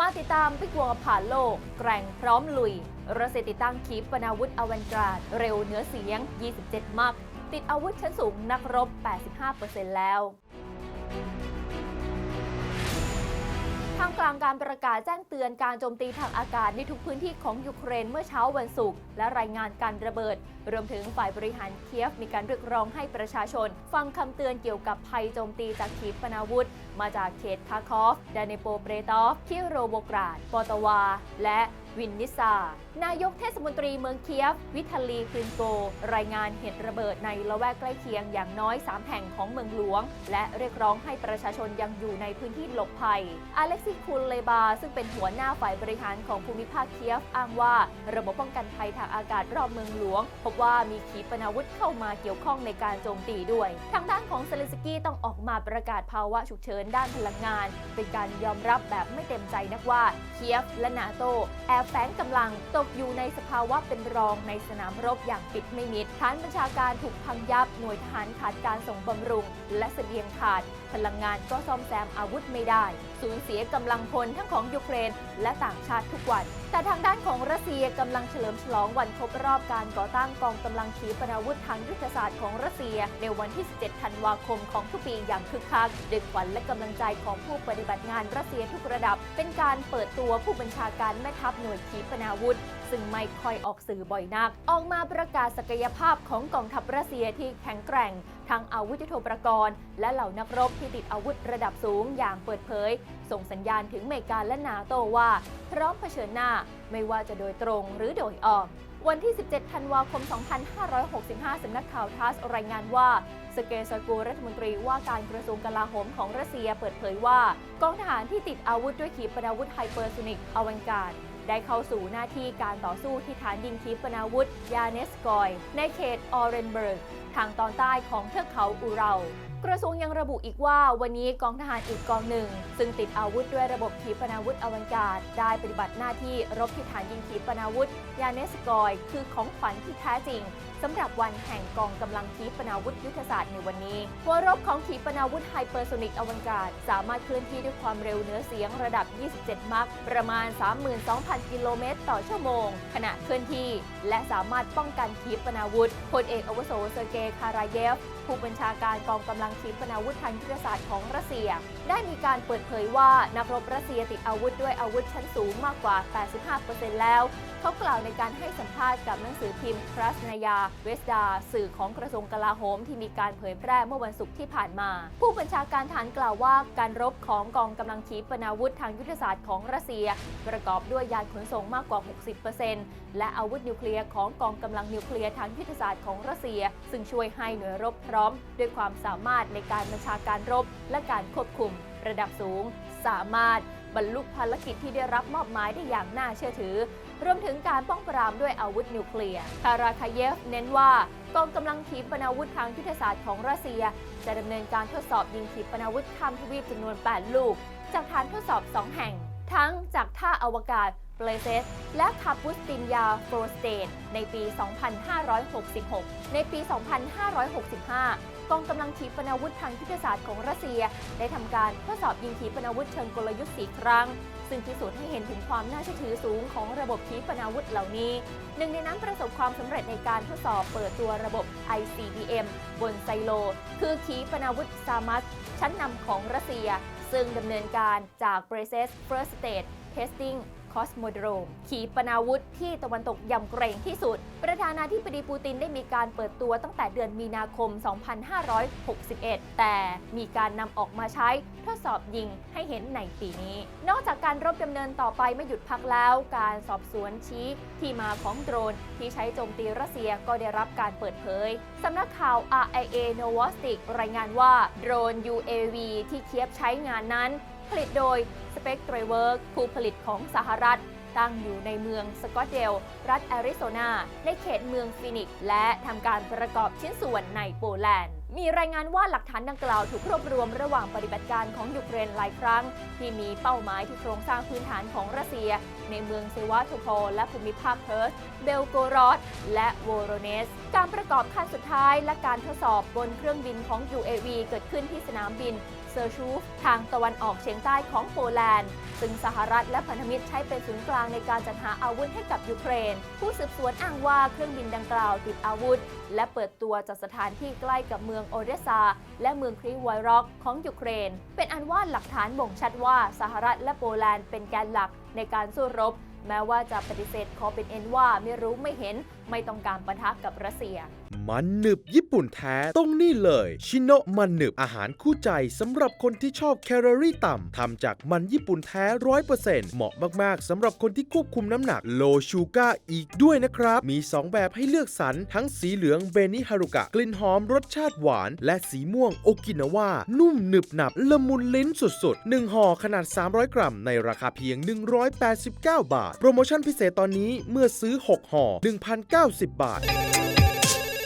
มาติดตามพิกวงผ่านโลก แกร่งพร้อมลุยรัสเซียติดตั้งขีปนาวุธอเวนกราด เร็วเนื้อเสียง 27 มัก ติดอาวุธชั้นสูงนักรบ 85%แล้ว ท่ามกลางการประกาศแจ้งเตือนการโจมตีทางอากาศในทุกพื้นที่ของยูเครนเมื่อเช้าวันศุกร์และรายงานการระเบิด รวมถึงฝ่ายบริหารเคียฟมีการเรียกร้องให้ประชาชน ฟังคำเตือนเกี่ยวกับภัยโจมตีจากขีปนาวุธ มาจากเขตคาคอฟ ดาเนโปเปรตอฟคิโรโบกราด ปอตวา และ วินนิซานายกเทศมนตรีเมืองเคียฟ วิทาลีคลินโก รายงานเหตุระเบิดในละแวกใกล้เคียงอย่างน้อย 3 แห่งของเมืองหลวง และเรียกร้องให้ประชาชนยังอยู่ในพื้นที่หลบภัย อเล็กซิคูลเลบา ซึ่งเป็นหัวหน้าฝ่ายบริหารของภูมิภาคเคียฟ อ้างว่า ระบบป้องกันภัยทางอากาศรอบเมืองหลวง พบว่ามีขีปนาวุธเข้ามาเกี่ยวข้องในการโจมตีด้วย ทางด้านของเซเลนสกี้ต้องออกมาประกาศภาวะฉุกเฉินด้านพลังงาน เป็นการยอมรับแบบไม่เต็มใจนักว่าเคียฟและนาโตแอบแฝงกำลังตกอยู่ในสภาวะเป็นรองในสนามรบอย่างปิดไม่มิดฐานบัญชาการถูกพังยับหน่วยทหารขาดการส่งบำรุง และเสบียงขาด พลังงานก็ซ่อมแซมอาวุธไม่ได้ สูญเสียกำลังพลทั้งของยูเครน และต่างชาติทุกวัน แต่ทางด้านของรัสเซียกำลังเฉลิมฉลองวันครบรอบการก่อตั้งกองกำลังขีปนาวุธทางยุทธศาสตร์ของรัสเซีย ในวันที่ 17 ธันวาคมของทุกปีอย่างคึกคักด้วยขวัญและกำลังใจของผู้ปฏิบัติงานรัสเซียทุกระดับ เป็นการเปิดตัวผู้บัญชาการแม่ทัพหน่วยขีปนาวุธ ซึ่งไม่ค่อยออกสื่อบ่อยนัก ออกมาประกาศศักยภาพของกองทัพรัสเซียที่แข็งแกร่งทั้งอาวุธยุทโธปกรณ์ และเหล่านักรบที่ติดอาวุธระดับสูงอย่างเปิดเผย ส่งสัญญาณถึงเมกาและนาโตว่า พร้อมเผชิญหน้าไม่ว่าจะโดยตรงหรือโดยอ้อมวันที่ 17 ธันวาคม 2565 สำนักข่าวทัสรายงานว่าสเกซกูรัฐมนตรีว่าการกระทรวงกลาโหมของรัสเซียเปิดเผยว่า กองทหารที่ติดอาวุธด้วยขีปนาวุธไฮเปอร์โซนิกอเวนการ ได้เข้าสู่หน้าที่การต่อสู้ที่ฐานยิงขีปนาวุธยาเนสกอย ในเขตออเรนเบิร์ก ทางตอนใต้ของเทือกเขาอูเรา กระทรวงยังระบุอีกว่าวันนี้กองทหารอีกกองหนึ่ง ซึ่งติดอาวุธด้วยระบบขีปนาวุธอวันการ ได้ปฏิบัติหน้าที่รบที่ฐานยิงขีปนาวุธ ยาเนสกอย คือของขวัญที่แท้จริงสำหรับวันแห่งกองกำลังขีปนาวุธยุทธศาสตร์ในวันนี้หัวรบของขีปนาวุธไฮเปอร์โซนิกอวันการ สามารถเคลื่อนที่ด้วยความเร็วเหนือเสียงระดับ 27 มัคประมาณ 32,000 กิโลเมตร ต่อชั่วโมง ขณะเคลื่อนที่ และสามารถป้องกันขีปนาวุธพลเอกอวุโสเซอร์เกย์คาราเยฟ ผู้บัญชาการกองกำลังขีปนาวุธทางยุทธศาสตร์ของรัสเซีย ได้มีการเปิดเผยว่านักรบรัสเซียติดอาวุธด้วยอาวุธชั้นสูงมากกว่า 85%แล้ว เขากล่าวในการให้สัมภาษณ์กับหนังสือพิมพ์ครัสนายา เวสดา สื่อของกระทรวงกลาโหมที่มีการเผยแพร่เมื่อวันศุกร์ที่ผ่านมา ผู้บัญชาการฐานกล่าวว่าการรบของกองกำลังขีปนาวุธทางยุทธศาสตร์ของรัสเซีย ประกอบด้วยยานขนส่งมากกว่า 60%และอาวุธนิวเคลียร์ของกองกำลังนิวเคลียร์ทางยุทธศาสตร์ของรัสเซีย ซึ่งช่วยให้หน่วยรบพร้อม ด้วยความสามารถในการบัญชาการรบ และการควบคุม ระดับสูง สามารถบรรลุภารกิจที่ได้รับมอบหมายได้อย่างน่าเชื่อถือ รวมถึงการป้องปรามด้วยอาวุธนิวเคลียร์ คาราคาเยฟเน้นว่ากองกำลังขีปนาวุธทางยุทธศาสตร์ของรัสเซีย จะดำเนินการทดสอบยิงขีปนาวุธข้ามทวีปจำนวน 8 ลูก จากฐานทดสอบ 2 แห่ง ทั้งจากท่าอวกาศเปเลเซสและคาปุสตินยาโฟรสเตดในปี 2566 ในปี 2565 กองกำลังขีปนาวุธทางยุทธศาสตร์ของรัสเซีย ได้ทำการทดสอบยิงขีปนาวุธเชิงกลยุทธ์ 4 ครั้ง ซึ่งพิสูจน์ให้เห็นถึงความน่าเชื่อถือสูงของระบบขีปนาวุธเหล่านี้ หนึ่งในนั้นประสบความสำเร็จในการทดสอบเปิดตัวระบบ ICBM บนไซโล คือขีปนาวุธซามัสชั้นนำของรัสเซีย ซึ่งดำเนินการจาก b r a c e s First Stage Testing อสโมโดรม ขีปนาวุธที่ตะวันตกยำเกรงที่สุด ประธานาธิบดีปูตินได้มีการเปิดตัวตั้งแต่เดือนมีนาคม 2561 แต่มีการนำออกมาใช้ทดสอบยิงให้เห็นในปีนี้ นอกจากการรบดำเนินต่อไปไม่หยุดพักแล้ว การสอบสวนชี้ที่มาของโดรน ที่ใช้โจมตีรัสเซียก็ได้รับการเปิดเผยสำนักข่าว RIA Novosti รายงานว่าโดรน UAV ที่เคียบใช้งานนั้น ผลิตโดย Spectre Work ผู้ผลิตของสหรัฐ ตั้งอยู่ในเมืองสกอตเดล รัฐแอริโซนา ในเขตเมืองฟินิกและทำการประกอบชิ้นส่วนในโปแลนด์ มีรายงานว่าหลักฐานดังกล่าวถูกรวบรวมระหว่างปฏิบัติการของยูเครนหลายครั้ง ที่มีเป้าหมายที่โครงสร้างพื้นฐานของรัสเซีย ในเมืองเซวาโทโพและภูมิภาคเพิร์สเบลโกรอด และโวโรเนส การประกอบขั้นสุดท้ายและการทดสอบบนเครื่องบินของ UAV เกิดขึ้นที่สนามบิน ซอร์ชูฟทางตะวันออกเฉียงใต้ของโปแลนด์ ซึ่งสหรัฐและพันธมิตรใช้เป็นศูนย์กลางในการจัดหาอาวุธให้กับยูเครน ผู้สืบสวนอ้างว่าเครื่องบินดังกล่าวติดอาวุธ และเปิดตัวจากสถานที่ใกล้กับเมืองโอเดซา และเมืองครีวอยร็อกของยูเครน เป็นอันว่าหลักฐานบ่งชัดว่าสหรัฐและโปแลนด์เป็นแกนหลักในการสู้รบ แม้ว่าจะปฏิเสธขอเป็นเอ็นว่าไม่รู้ไม่เห็นไม่ต้องการปะทะกับรัสเซีย มันหนึบญี่ปุ่นแท้ต้องนี่เลย ชิโนะมันหนึบอาหารคู่ใจสำหรับคนที่ชอบแคลอรี่ต่ำทำจากมันญี่ปุ่นแท้ร้อยเปอร์เซ็นต์เหมาะมากๆสำหรับคนที่ควบคุมน้ำหนักโลชูกาอีกด้วยนะครับ มี 2 แบบให้เลือกสรรทั้งสีเหลืองเบนิฮารุกะ กลิ่นหอมรสชาติหวาน และสีม่วงโอกินาวานุ่มหนึบหนับละมุนลิ้นสุดๆ1ห่อขนาด 300 กรัม ในราคาเพียง 189 บาทโปรโมชั่นพิเศษตอนนี้เมื่อซื้อ 6ห่อ1,090 บาท